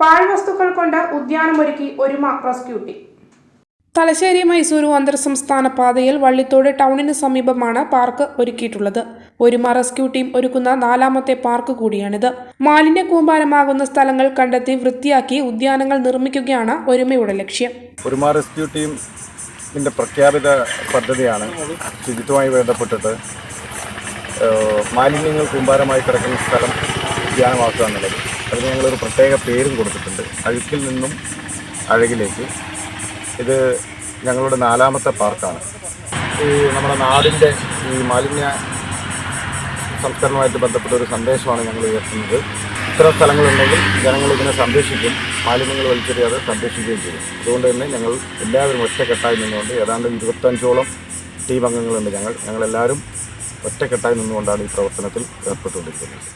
പാഴ്വസ്തുക്കൾ കൊണ്ട് ഉദ്യാനമൊരുക്കി ഒരുമ rescue team. Thalassery Mysuru അന്തർ സംസ്ഥാന പാതയിൽ വള്ളിത്തോട് ടൗണിന് സമീപമാണ് പാർക്ക് ഒരുക്കിയിട്ടുള്ളത്. ഒരുമ റെസ്ക്യൂ ടീം ഒരുക്കുന്ന നാലാമത്തെ പാർക്ക് കൂടിയാണിത്. മാലിന്യ കൂമ്പാരമാകുന്ന സ്ഥലങ്ങൾ കണ്ടെത്തി വൃത്തിയാക്കി ഉദ്യാനങ്ങൾ നിർമ്മിക്കുകയാണ് ഒരുമയുടെ ലക്ഷ്യം. ഒരുമ റെസ്ക്യൂ ടീമിന്റെ പ്രഖ്യാപിത പദ്ധതിയാണ് ശുചിത്വമായി ബന്ധപ്പെട്ടിട്ട് മാലിന്യങ്ങൾ കൂമ്പാരമായി കിടക്കുന്ന സ്ഥലം ഉദ്യാനമാക്കുക എന്നുള്ളത്. അതിന് ഞങ്ങളൊരു പ്രത്യേക പേരും കൊടുത്തിട്ടുണ്ട്. അഴുക്കിൽ നിന്നും അഴകിലേക്ക്. ഇത് ഞങ്ങളുടെ നാലാമത്തെ പാർക്കാണ്. ഈ നമ്മുടെ നാടിന്റെ ഈ മാലിന്യ സംസ്കരണവുമായിട്ട് ബന്ധപ്പെട്ട ഒരു സന്ദേശമാണ് ഞങ്ങൾ ഉയർത്തുന്നത്. ഇത്ര സ്ഥലങ്ങളുണ്ടെങ്കിൽ ജനങ്ങൾ ഇതിനെ സംരക്ഷിക്കും. മാലിന്യങ്ങൾ വലിച്ചെറിയാതെ സംരക്ഷിക്കുകയും ചെയ്യും. അതുകൊണ്ട് തന്നെ ഞങ്ങൾ എല്ലാവരും ഒറ്റക്കെട്ടായി നിന്നുകൊണ്ട് ഏതാണ്ട് ഇരുപത്തഞ്ചോളം ടീം അംഗങ്ങളുണ്ട് ഞങ്ങൾ. ഞങ്ങളെല്ലാവരും ഒറ്റക്കെട്ടായി നിന്നുകൊണ്ടാണ് ഈ പ്രവർത്തനത്തിൽ ഏർപ്പെട്ടുകൊണ്ടിരിക്കുന്നത്.